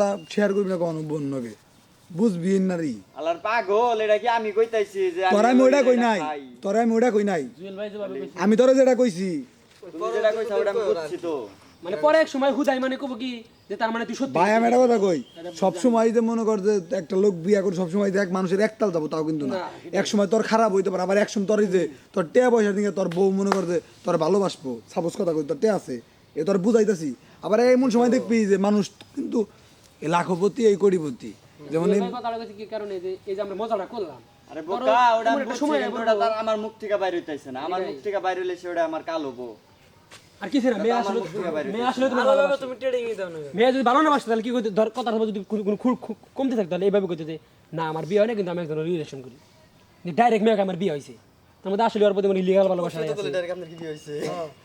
কথা শেয়ার করবি না কখনো বন্যকে? বুঝবি নারী আলার পাগল এটা কি আমি কইতাছি যে তোরা আমি ওটা কই নাই। তোরা আমি ওটা কই নাই। আমি তোরা যেটা কইছি। তুমি যেটা কইছো ওটা আমি বুঝছি তো। মানে পরে এক সময় হুদাই মানে কব কি যে তার মানে তুই সত্যি ভাই আমি একটা কথা কই সবসময় যে মনে কর যে একটা লোক বিয়া করে সবসময় দেখ মানুষের একতাল যাব তাও কিন্তু না। এক সময় তোর খারাপ হইতে পারে আবার এক সময় তোর যে তোর টেয়া পয়সার দিকে তোর বউ মনে কর যে তোর ভালোবাসবো। সাপোজ কথা কই তোর টেয়া আছে এ তোর বুঝাইতাছি। আবার এমন সময় দেখবি যে মানুষ কিন্তু লাখপতি এই কোটিপতি। যেমন জুয়েল এই- ভাই কথাটা কইছে কি কারণে যে এই যে আমরা মজাটা করলাম। আরে বোকা ওটা তোমার আমি একটা বুঝছি সময় ওটা আমার মুখ থেকে বাইরে হইতাছে না। আমার মুখ থেকে বাইরে হইলে সেটা আমার কালো বউ। আর কিছু না মেয়ে আসলে মুখ থেকে বাইরে মেয়ে আসলে তুমি ট্রেডিং দাও না। মেয়ে যদি ভালো না বাসতো তাহলে কি করতে ধর কথা যদি কোনো কোনো খুর- খুর- কমতে থাকতো তাহলে এইভাবে করতে যে না আমার বিয়ে হয় না কিন্তু আমি একজন রিলেশন করি। ডাইরেক্ট মেয়েকে আমার বিয়ে হয়েছে তার মধ্যে আসলে ওর প্রতি আমার ইলিগাল ভালোবাসা আছে। ডাইরেক্ট আপনার কি বিয়ে হইছে।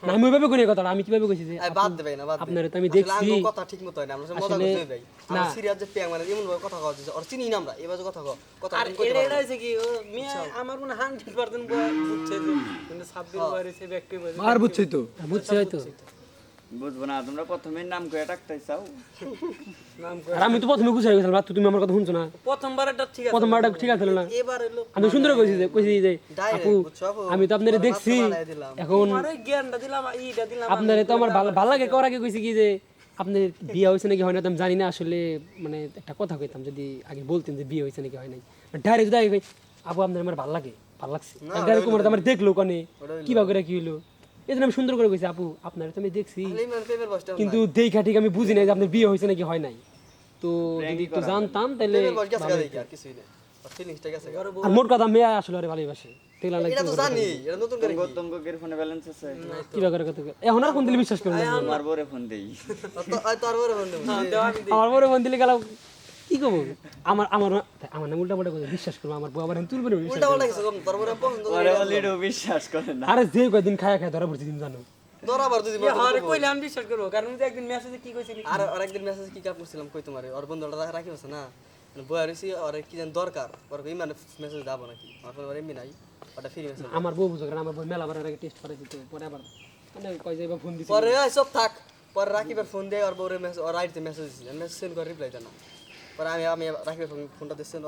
না আমি ওইভাবে করি কথাটা আমি কীভাবে কইছি যে বাদ দে না বাদ দে তো আমি দেখছি। কথা ঠিক মতো হয় না আমরা মজা করতে ভাই। না। সিরিয়াস যে পেয়াং মানে এমন ভাবে কথা কওয়া যাচ্ছে আর চিনি না আমরা এবারে কথা কও কথা আর এটা এটা হইছে কি ও মিয়া আমার মনে হান্ড্রেড পার্সেন্ট বুঝছে যে সে ব্যক্তি আর বুঝছই তো। বুঝছি হয়তো বুঝব না তোমরা প্রথমে নাম করে ডাকতে চাও। আর আমি তো প্রথমে গুছাই গেছিলাম রাত তুমি আমার কথা শুনছো না। প্রথমবার ঠিক আছে। প্রথমবারটা ঠিক আছে না? এবার আমি সুন্দর কইছি যে কইছি যে আপু আমি তো আপনারে দেখছি। এখন তোমার জ্ঞানটা দিলাম ইটা দিলাম আপনারে তো আমার ভালো ভালো লাগে করার আগে কইছি কি যে আপনার বিয়ে হয়েছে নাকি হয় না তো আমি জানি না আসলে মানে একটা কথা কইতাম যদি আগে বলতেন যে বিয়ে হয়েছে নাকি হয় নাই। ডাইরেক্ট যদি আগে আপু আপনার আমার ভালো লাগে ভালো লাগছে। ডাইরেক্ট আমার দেখল কানে। কীভাবে করে কি হইল? এই জন্য আমি সুন্দর করে কইছি আপু আপনার তো আমি দেখছি মানে কিন্তু দেখা ঠিক আমি বুঝি নাই যে আপনার বিয়ে হয়েছে নাকি হয় নাই। তো যদি একটু জানতাম তাহলে আর মোট কথা মেয়ে আসলে আরে ভালোবাসে দেখলাম এটা তো জানি এটা নতুন করে তোমাকে তোমাকে ফোনে ব্যালেন্স আছে। কীভাবে করে কথা কই। এখন আর কোন দিলে বিশ্বাস করবেন না। আমার বরে ফোন দেই। আমার বড় ফোন দিলে গেলাম কি করব আমার আমার আমার নাম উল্টা পাল্টা কথা বিশ্বাস করব আমার বউ আমার এখন তুলবে না বিশ্বাস উল্টা পাল্টা কিছু কম তোর পছন্দ করে ওরে বিশ্বাস করে না। আরে যে কয়দিন খায়া খায়া ধরা পড়ছি তুমি জানো। তোর আবার দুই হরে কইলে আমি বিশ্বাস করব কারণ তুই একদিন মেসেজে কি কইছিলি আর আর একদিন মেসেজ কি কাপ করছিলাম কই তোমারে? ওর বন্ধুটা রাখি আছে না? বয়ার হইছি আর কি জান দরকার। ওর কই মানে মেসেজ দাও নাকি? আমার ফোনে এমনি নাই ওটা ফ্রি মেসেজ আমার বউ বুঝো কারণ আমার বউ মেলা বার আগে টেস্ট করে দিত পরে আবার মানে কয় যে এবার ফোন দিছি। পরে সব থাক পরে রাকিবের ফোন দিয়ে ওর বউরে মেসেজ ওর আইডিতে মেসেজ দিছি মেসেজ সেন্ড করে রিপ্লাই দেয় না পরে আমি আমি রাকিবের ফোনটা দিচ্ছি